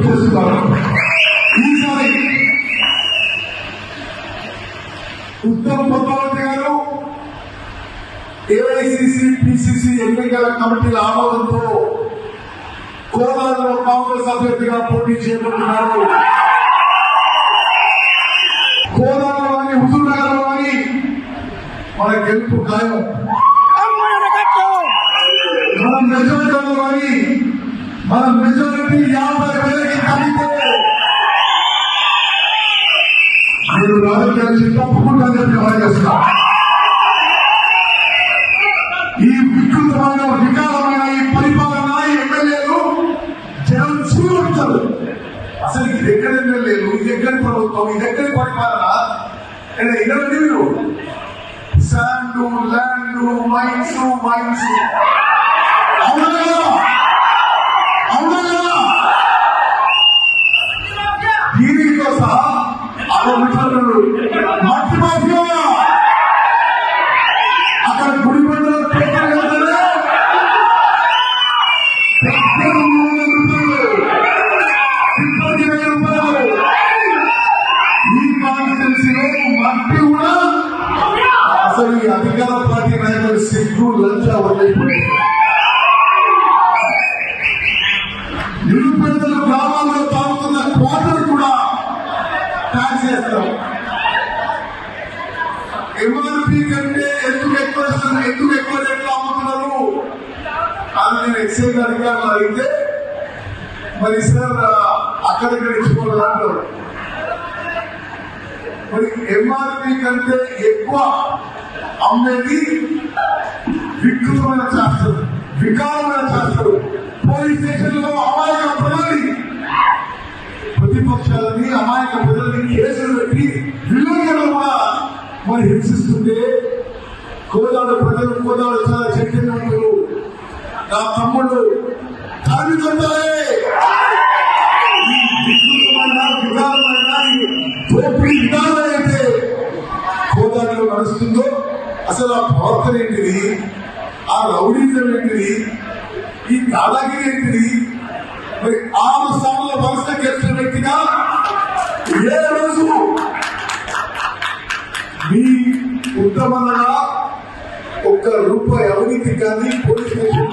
విజ్ఞప్తి చేస్తున్నాను ఈసారి ఉత్తమ్ పద్మావతి గారు ఏఐసిసి పిసిసి ఎన్నికల కమిటీల ఆమోదంతో కోదాడలో కాంగ్రెస్ అభ్యర్థిగా పోటీ చేపడుతున్నారు కోదాడలో అని హుజూర్ నగర్లో అని మన గెలుపు ఖాయం. ఎక్కడి ప్రభుత్వం ఇది ఎక్కడి పరిపాలన ఇక్కడ ఇదండి మైన్స్ మైన్స్. దీనితో సహా ఆరోపించారు మట్టి మాఫియా? ఈ పార్టీ నాయకులు సిగ్గు లంచ నిరుపేదలు గ్రామాల్లో తాగుతున్న కోటలు కూడా ట్యాక్స్ చేస్తాం ఎంఆర్పి కంటే ఎందుకు ఎక్కువ ఎందుకు ఎక్కువ రేట్లు అమ్ముతున్నారు? అని నేను ఎక్సైజ్ అధికారులు అడిగితే మరి సార్ అక్కడిక్కడ ఇచ్చుకోవాలి అంటారు. మరి ఎంఆర్పి కంటే ఎక్కువ అమ్మేది వికృతమైన చేస్తారు వికారమైన చేస్తారు పోలీస్ స్టేషన్లో అమాయక ప్రజల్ని ప్రతిపక్షాలని అమాయక ప్రజల్ని కేసులు పెట్టి విలువలను కూడా మరి హింసిస్తుంటే కోదాడు ప్రజలు కోదాడు చాలా చైతన్యవంతులు. నా తమ్ముడు దాన్ని కొట్టాలి విధానమైన ఈ విధానం అయితే కోదాడులో నడుస్తుందో అసలు ఆ ప్రవర్తన ఏంటిది? ఆ రౌడీజం ఏంటిది? ఈ దాదాగిరి ఏంటిది? మరి ఆరు సార్లు వలస గెలిచిన వ్యక్తిగా ఏ రోజు మీ ఉత్తమంగా ఒక్క రూపాయి అవినీతి కానీ పోలీస్ స్టేషన్